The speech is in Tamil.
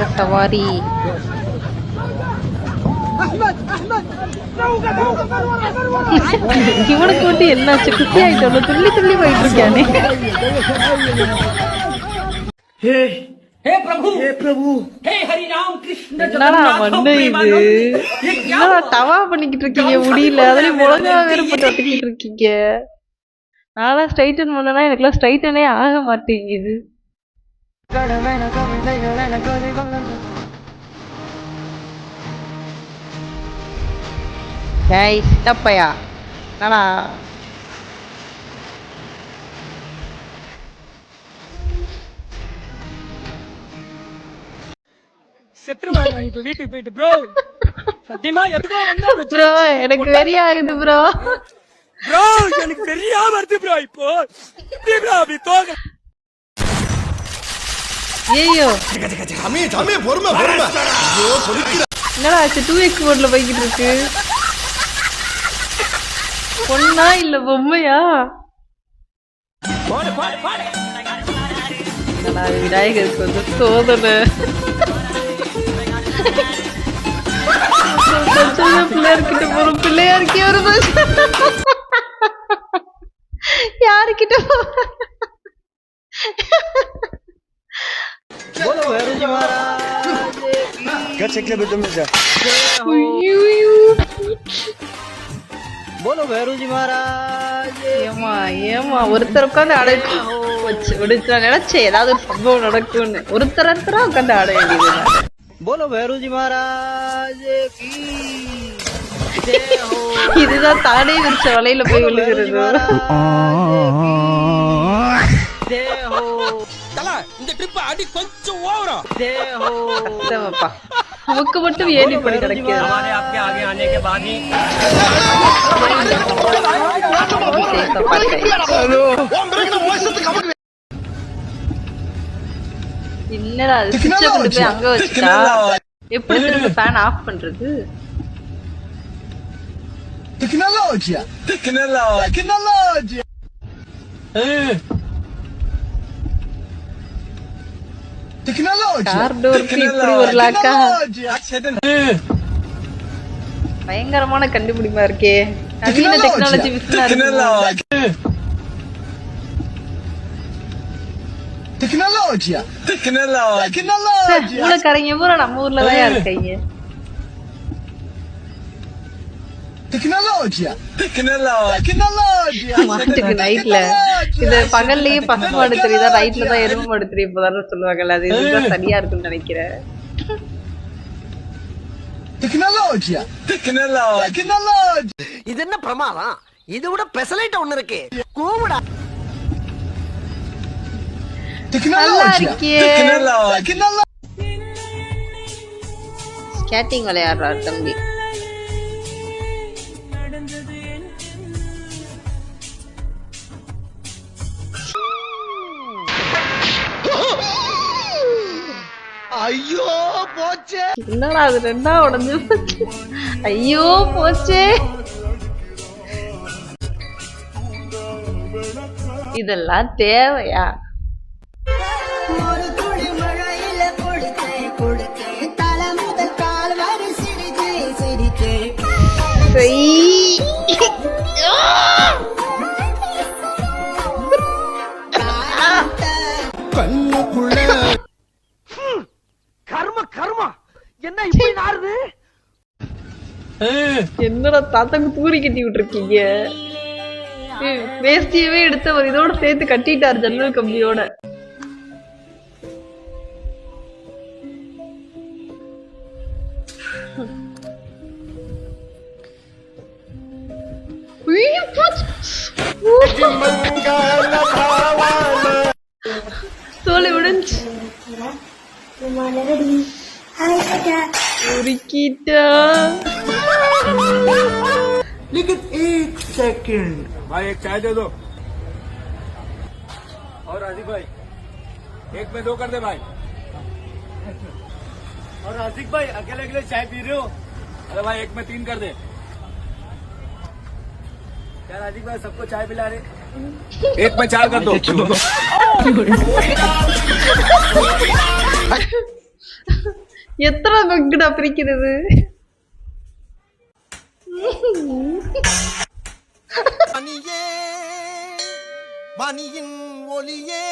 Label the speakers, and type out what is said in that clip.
Speaker 1: ரக சவாரி இவனை கூட்டி என்னாச்சு? குட்டி ஆயிட்டோம் துள்ளி துள்ளி போயிட்டு இருக்கானே
Speaker 2: ஹே பிரபு. ஹே பிரபு. ஹே ஹரி ராம் கிருஷ்ண
Speaker 1: என்னடா மண்ணு இது? என்னடா தவா பண்ணிக்கிட்டு இருக்கீங்க? முடியல. அதுலயும் முழங்கா வேற போட்டு ஒட்டிக்கிட்டு இருக்கீங்க. நான் ஸ்ட்ரைட்டன் பண்ணனா எனக்குலாம் ஸ்ட்ரைட்டனே ஆக மாட்டேங்குது. ஏய் சித்தப்பையா. என்னடா?
Speaker 2: செத்துருவாங்க இப்ப வீட்டுக்கு போயிட்டு ப்ரோ சத்தியமா எதுக்கோ வந்தா
Speaker 1: ப்ரோ எனக்கு வெறி ஆகுது ப்ரோ
Speaker 2: ப்ரோ எனக்கு தெரியாம வருது ப்ரோ இப்போ. எப்படி ப்ரோ அப்படி தோக
Speaker 1: ஐயோ
Speaker 3: சாமி சாமி பொறுமை பொறுமை. ஐயோ கொதிக்கிற
Speaker 1: என்னடா ஆச்சு? டூ எக்ஸ் போர்ட்ல போய்கிட்டு இருக்கு. பொண்ணா இல்ல பொம்மையா? விநாயகருக்கு வந்து சோதனை. பிள்ளையார்கிட்ட போறோம். பிள்ளையாருக்கே ஒரு. யாருக்கிட்ட போ- Gerçekle
Speaker 4: böldüğümüzde. બોલો ભૈરુજી મહારાજ
Speaker 1: ஏமா ஏமா ஒருத்தர் உட்காந்து அடக்கு வச்சு ஒருத்தர் நினைச்சேன் ஏதாவது ஒரு சம்பவம் நடக்கும்னு. ஒருத்தர் ஒருத்தரா உட்காந்து ஆட வேண்டியது
Speaker 4: બોલો ભૈરુજી મહારાજ
Speaker 1: இதுதான் தானே விரிச்ச வலையில போய் விழுகிறது
Speaker 2: இந்த ட்ரிப் அடி கொஞ்சம் ஓவரா
Speaker 1: தேஹோ புக்கு மட்டும் ஏறி படி கிடைக்கிறது என்னடா அது? சுவிட்ச கொண்டு போய் அங்க வச்சுட்டா? எப்படி திரும்ப ஃபேன் ஆஃப் பண்றது? டெக்னாலஜியா டெக்னாலஜியா
Speaker 3: டெக்னாலஜியா
Speaker 1: பயங்கரமான கண்டுபிடிப்பா இருக்கே. நவீன டெக்னாலஜி! மூலக்காரங்க பூரா நம்ம ஊர்ல தான் இருக்காங்க? மாட்டுக்கு நைட்ல இது பகல்லயே பசு மாடு தெரியுதா? நைட்ல தான் எருமை மாடு தெரியும் போதான்னு சொல்லுவாங்கல்ல? அது இதுதான் சரியா இருக்கும்னு நினைக்கிறேன்!
Speaker 5: இது என்ன பிரமாதம்? இது விட பெசலைட் ஒண்ணு இருக்கு. கூவுடா!
Speaker 1: ஸ்கேட்டிங் விளையாடுறாரு தம்பி.
Speaker 3: ஐயோ போச்சே.
Speaker 1: என்னடா அது ரெண்டா உடஞ்சு போச்சு. ஐயோ போச்சே. இதெல்லாம் தேவையா?
Speaker 6: ஒரு
Speaker 5: என்ன இப்படி நாறுது?
Speaker 1: என்னடா தாத்தாக்கு தூரி கட்டி விட்டுருக்கீங்க? வேஸ்டியவே வேஷ்டியவே எடுத்தவர் இதோட சேர்த்து கட்டிட்டார் ஜன்னல் கம்பியோட. ஐயோ, लेकिन एक सेकंड।
Speaker 2: भाई एक चाय दे दो। और आजिक भाई एक में दो कर दे भाई। और आजिक भाई अकेले अकेले चाय पी रहे हो? अरे भाई एक में तीन कर दे। यार आजिक भाई सबको चाय पिला रहे? एक में चार कर दो।
Speaker 1: எத்தனை பங்குடா பிரிக்கிறது?
Speaker 3: மணியின் ஒளியே.